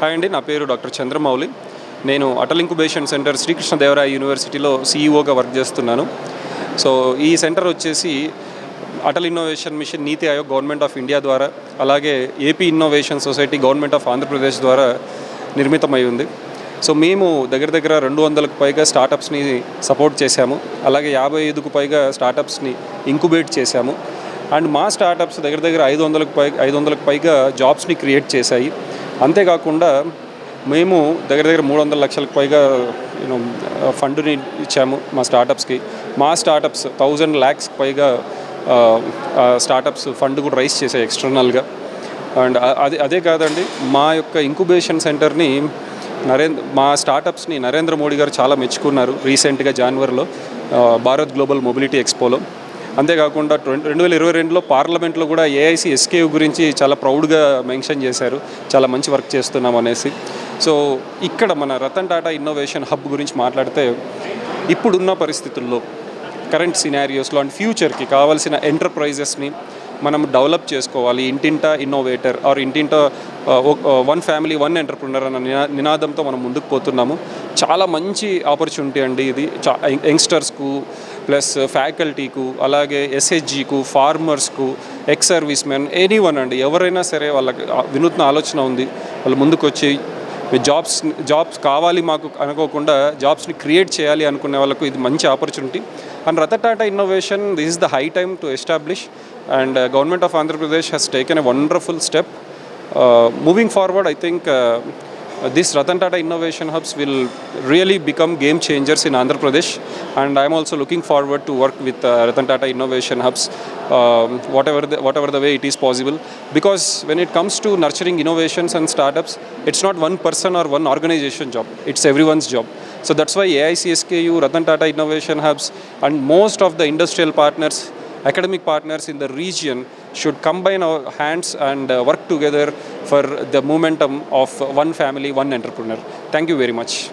Hi అండి నా పేరు డాక్టర్ చంద్రమౌళి. నేను అటల్ ఇంకుబేషన్ సెంటర్ శ్రీకృష్ణదేవరాయ యూనివర్సిటీలో సీఈఓగా వర్క్ చేస్తున్నాను. సో ఈ సెంటర్ వచ్చేసి Atal innovation mission NITI Aayog government of India ద్వారా అలాగే AP innovation society government of Andhra Pradesh ద్వారా నిర్మితమై ఉంది. సో మేము దగ్గర దగ్గర రెండు వందలకు పైగా స్టార్టప్స్ని సపోర్ట్ చేశాము. అలాగే యాభై ఐదుకు పైగా స్టార్టప్స్ని ఇంకుబేట్ చేశాము. అండ్ మా స్టార్టప్స్ దగ్గర దగ్గర ఐదు వందలకు పై ఐదు వందలకు పైగా జాబ్స్ని క్రియేట్ చేశాయి. అంతేకాకుండా మేము దగ్గర దగ్గర మూడు వందల లక్షలకు పైగా యూనో ఫండ్ని ఇచ్చాము మా స్టార్టప్స్కి. మా స్టార్టప్స్ థౌజండ్ ల్యాక్స్ పైగా స్టార్టప్స్ ఫండ్ కూడా రైస్ చేశాయి ఎక్స్టర్నల్గా. అండ్ అదే అదే కాదండి మా యొక్క ఇంకుబేషన్ సెంటర్ని నరేంద్ర మా స్టార్టప్స్ని నరేంద్ర మోడీ గారు చాలా మెచ్చుకున్నారు రీసెంట్గా జనవరిలో భారత్ గ్లోబల్ మొబిలిటీ ఎక్స్పోలో. అంతేకాకుండా ట్వంటీ రెండు వేల ఇరవై రెండులో పార్లమెంట్లో కూడా ఏఐసి ఎస్కేయు గురించి చాలా ప్రౌడ్గా మెన్షన్ చేశారు. చాలా మంచి వర్క్ చేస్తున్నాం అనేసి. సో ఇక్కడ మన రతన్ టాటా ఇన్నోవేషన్ హబ్ గురించి మాట్లాడితే ఇప్పుడున్న పరిస్థితుల్లో కరెంట్ సినారియోస్లో అండ్ ఫ్యూచర్కి కావాల్సిన ఎంటర్ప్రైజెస్ని మనం డెవలప్ చేసుకోవాలి ఇంటింట ఇన్నోవేటర్ ఆర్ ఇంటింట వన్ ఫ్యామిలీ వన్ ఎంటర్ప్రినర్ అన్న నినాదంతో మనం ముందుకు పోతున్నాము. చాలా మంచి ఆపర్చునిటీ అండి ఇది. చా యంగ్స్టర్స్కు ప్లస్ ఫ్యాకల్టీకు అలాగే ఎస్హెచ్జికు ఫార్మర్స్కు ex service men any one అండి. ఎవరైనా సరే వాళ్ళకి వినూత్న ఆలోచన ఉంది. వాళ్ళు ముందుకు వచ్చి జాబ్స్ జాబ్స్ కావాలి మాకు అనుకోకుండా జాబ్స్ని క్రియేట్ చేయాలి అనుకునే వాళ్ళకు ఇది మంచి opportunity and Ratan Tata innovation this is the high time to establish and uh, government of Andhra Pradesh has taken a wonderful step. Uh, moving forward, I think uh, this Ratan Tata Innovation Hubs will really become game changers in Andhra Pradesh. And I'm also looking forward to work with uh, Ratan Tata Innovation Hubs um, whatever, the, whatever the way it is possible. Because when it comes to nurturing innovations and startups it's not one person or one organization job. It's everyone's job. So that's why AICSKU, Ratan Tata Innovation Hubs and most of the industrial partners academic partners in the region should combine our hands and uh, work together for the momentum of one family, one entrepreneur. Thank you very much.